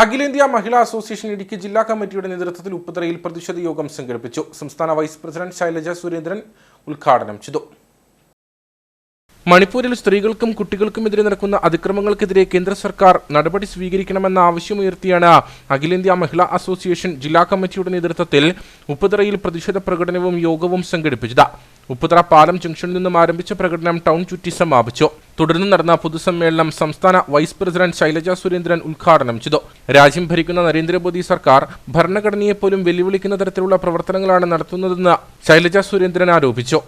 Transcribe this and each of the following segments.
അഖിലേന്ത്യാ മഹിളാ അസോസിയേഷൻ ഇടുക്കി ജില്ലാ കമ്മിറ്റിയുടെ നേതൃത്വത്തിൽ ഉപ്പുതറയിൽ പ്രതിഷേധ യോഗം സംഘടിപ്പിച്ചു. സംസ്ഥാന വൈസ് പ്രസിഡന്റ് ശൈലജ സുരേന്ദ്രൻ ഉദ്ഘാടനം ചെയ്തു. മണിപ്പൂരിൽ സ്ത്രീകൾക്കും കുട്ടികൾക്കുമെതിരെ നടക്കുന്ന അതിക്രമങ്ങൾക്കെതിരെ കേന്ദ്ര സർക്കാർ നടപടി സ്വീകരിക്കണമെന്ന ആവശ്യമുയർത്തിയാണ് അഖിലേന്ത്യാ മഹിളാ അസോസിയേഷൻ ജില്ലാ കമ്മിറ്റിയുടെ നേതൃത്വത്തിൽ ഉപ്പുതറയിൽ പ്രതിഷേധ പ്രകടനവും യോഗവും സംഘടിപ്പിച്ചത്. ഉപ്പുതറ പാലം ജംഗ്ഷനിൽ നിന്നും ആരംഭിച്ച പ്രകടനം ടൗൺ ചുറ്റി സമാപിച്ചു. തുടർന്ന് നടന്ന പൊതുസമ്മേളനം സംസ്ഥാന വൈസ് പ്രസിഡന്റ് ശൈലജ സുരേന്ദ്രൻ ഉദ്ഘാടനം ചെയ്തു. രാജ്യം ഭരിക്കുന്ന നരേന്ദ്രമോദി സർക്കാർ ഭരണഘടനയെപ്പോലും വെല്ലുവിളിക്കുന്ന തരത്തിലുള്ള പ്രവർത്തനങ്ങളാണ് നടത്തുന്നതെന്ന് ശൈലജ സുരേന്ദ്രൻ ആരോപിച്ചു.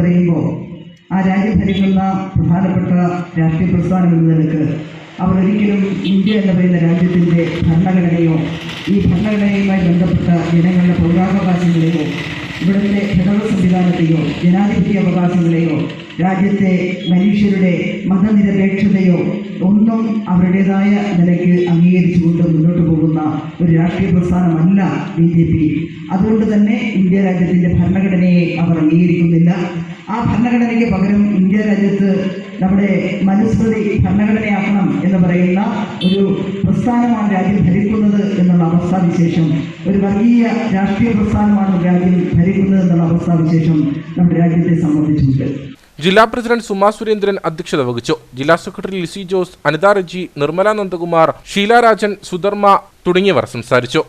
പറയുമ്പോൾ ആ ഭരിക്കുന്ന രാഷ്ട്രീയ അവർ ഒരിക്കലും ഇന്ത്യ എന്ന് പറയുന്ന രാജ്യത്തിന്റെ ഭരണഘടനയോ ഈ ഭരണഘടനയുമായി ബന്ധപ്പെട്ട ജനങ്ങളുടെ പൗരാവകാശങ്ങളെയോ ഇവിടുത്തെ ഫെഡറൽ സംവിധാനത്തെയോ ജനാധിപത്യ അവകാശങ്ങളെയോ രാജ്യത്തെ മനുഷ്യരുടെ മതനിരപേക്ഷതയോ ഒന്നും അവരുടേതായ നിലയ്ക്ക് അംഗീകരിച്ചുകൊണ്ട് മുന്നോട്ട് പോകുന്ന ഒരു രാഷ്ട്രീയ പ്രസ്ഥാനമല്ല ബി ജെ പി. അതുകൊണ്ട് തന്നെ ഇന്ത്യ രാജ്യത്തിന്റെ ഭരണഘടനയെ അവർ അംഗീകരിക്കുന്നില്ല. ആ ഭരണഘടനയ്ക്ക് പകരം ഇന്ത്യ രാജ്യത്ത് നമ്മുടെ മനുസ്മൃതി ഒരു പ്രസ്ഥാനമാണ് രാജ്യം ഭരിക്കുന്നത് എന്നുള്ള അവസ്ഥാവിശേഷം ഒരു വർഗീയ രാഷ്ട്രീയ പ്രസ്ഥാനമാണ് രാജ്യം ഭരിക്കുന്നത് എന്നുള്ള അവസ്ഥാവിശേഷം നമ്മുടെ രാജ്യത്തെ സംബന്ധിച്ചുണ്ട് ജില്ലാ പ്രസിഡന്റ് സുമാ സുരേന്ദ്രൻ അധ്യക്ഷത വഹിച്ചു. ജില്ലാ സെക്രട്ടറി ലിസി ജോസ് അനിതാ റെജി നിർമ്മല നന്ദകുമാർ ഷീല രാജൻ സുധർമ്മ തുടങ്ങിയവർ സംസാരിച്ചു.